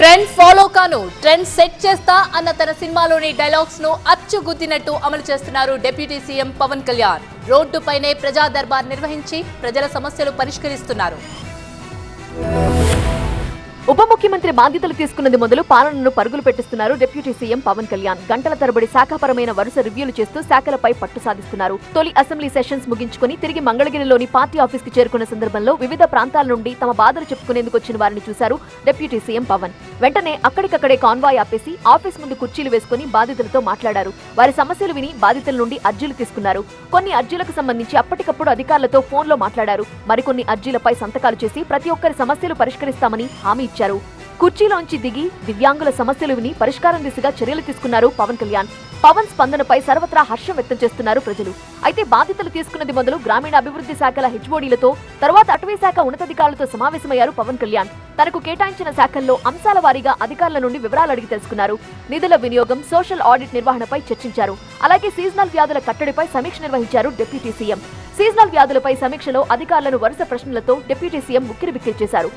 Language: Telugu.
ట్రెండ్ ఫాలో కాను ట్రెండ్ సెట్ చేస్తా అన్న తన సినిమాలోని డైలాగ్స్ను అచ్చుగుద్దినట్టు అమలు చేస్తున్నారు డిప్యూటీ సీఎం పవన్ కళ్యాణ్. రోడ్డుపైనే ప్రజా దర్బార్ నిర్వహించి ప్రజల సమస్యలు పరిష్కరిస్తున్నారు. ఉప ముఖ్యమంత్రి బాధ్యతలు తీసుకున్నది మొదలు పాలనను పరుగులు పెట్టిస్తున్నారు డిప్యూటీ సీఎం పవన్ కళ్యాణ్. గంటల తరబడి శాఖాపరమైన వరుస రివ్యూలు చేస్తూ శాఖలపై పట్టు సాధిస్తున్నారు. తొలి అసెంబ్లీ సెషన్స్ ముగించుకుని తిరిగి మంగళగిరిలోని పార్టీ ఆఫీస్కి చేరుకున్న సందర్భంలో వివిధ ప్రాంతాల నుండి తమ బాధలు చెప్పుకునేందుకు వచ్చిన వారిని చూశారు డిప్యూటీ సీఎం పవన్. వెంటనే అక్కడికక్కడే కాన్వాయ్ ఆపేసి ఆఫీస్ ముందు కుర్చీలు వేసుకుని బాధితులతో మాట్లాడారు. వారి సమస్యలు విని బాధితుల నుండి అర్జీలు తీసుకున్నారు. కొన్ని అర్జీలకు సంబంధించి అప్పటికప్పుడు అధికారులతో ఫోన్లో మాట్లాడారు. మరికొన్ని అర్జీలపై సంతకాలు చేసి ప్రతి ఒక్కరి సమస్యలు పరిష్కరిస్తామని హామీ ఇచ్చారు. కుర్చీలోంచి దిగి దివ్యాంగుల సమస్యలు విని పరిష్కారం దిశగా చర్యలు తీసుకున్నారు పవన్ కళ్యాణ్. పవన్ స్పందనపై సర్వత్రా హర్షం వ్యక్తం చేస్తున్నారు ప్రజలు. అయితే బాధ్యతలు తీసుకున్నది మొదలు గ్రామీణ అభివృద్ధి శాఖల హెచ్ఓడీలతో తర్వాత అటవీ శాఖ ఉన్నతాధికారులతో సమావేశమయ్యారు పవన్ కళ్యాణ్. తనకు కేటాయించిన శాఖల్లో అంశాల వారీగా అధికారుల నుండి వివరాలు అడిగి తెలుసుకున్నారు. నిధుల వినియోగం సోషల్ ఆడిట్ నిర్వహణపై చర్చించారు. అలాగే సీజనల్ వ్యాధుల కట్టడిపై సమీక్ష నిర్వహించారు డిప్యూటీ సీఎం. సీజనల్ వ్యాధులపై సమీక్షలో అధికారులను వరుస ప్రశ్నలతో డిప్యూటీ సీఎం ఉక్కిరిబిక్కిరి చేశారు.